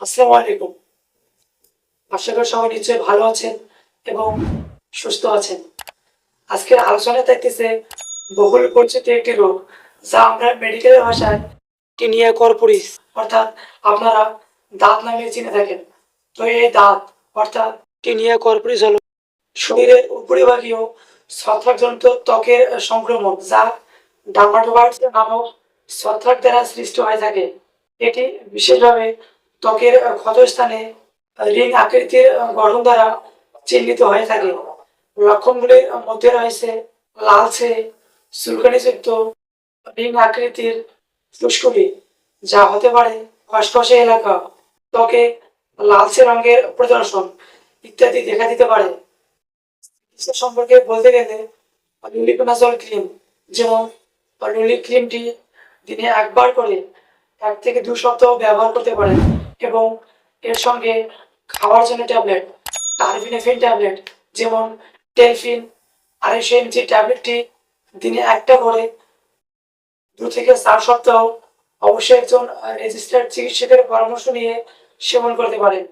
আসসালামু আশা করি সবাই নিশ্চয়ই ভালো আছেন এবং সুস্থ আছেন। আজকের আলোচনা থাকতেছে বহুল পরিচিত একটি রোগ, যা আমরা মেডিকেলের ভাষায় টিনিয়া কর্পোরিস, অর্থাৎ আপনারা দাঁত নামে চিনে থাকেন। তো এই দাঁত, অর্থাৎ টিনিয়া কর্পোরিস হলো শরীরের উপরিভাগীয় ছত্রাকজনিত ত্বকের সংক্রমণ, যা ডার্মাটোবাইটস নামক ছত্রাক দ্বারা সৃষ্ট হয়ে থাকে। এটি বিশেষভাবে ত্বকের ক্ষতস্থানে রিং আকৃতির গঠন দ্বারা চিহ্নিত হয়ে থাকে। লক্ষণগুলির মধ্যে রয়েছে লালচে, চুলকানিযুক্ত, রিং আকৃতির ফুসকুড়ি যা হতে পারে খসখসে এলাকা, ত্বকে লালচে রঙের প্রদর্শন ইত্যাদি দেখা দিতে পারে। চিকিৎসা সম্পর্কে বলতে গেলে লুলিপোনাজল ক্রিম যেমন লুলি ক্রিমটি দিনে একবার করে এক থেকে দু সপ্তাহ ব্যবহার করতে পারেন এবং এর সঙ্গে খাওয়ার জন্য ট্যাবলেট টারফিনেফিন ট্যাবলেট, যেমন টেলফিন আড়াইশো এমজি ট্যাবলেটটি দিনে একটা করে দু থেকে চার সপ্তাহ অবশ্যই একজন রেজিস্টার্ড চিকিৎসকের পরামর্শ নিয়ে সেবন করতে পারেন।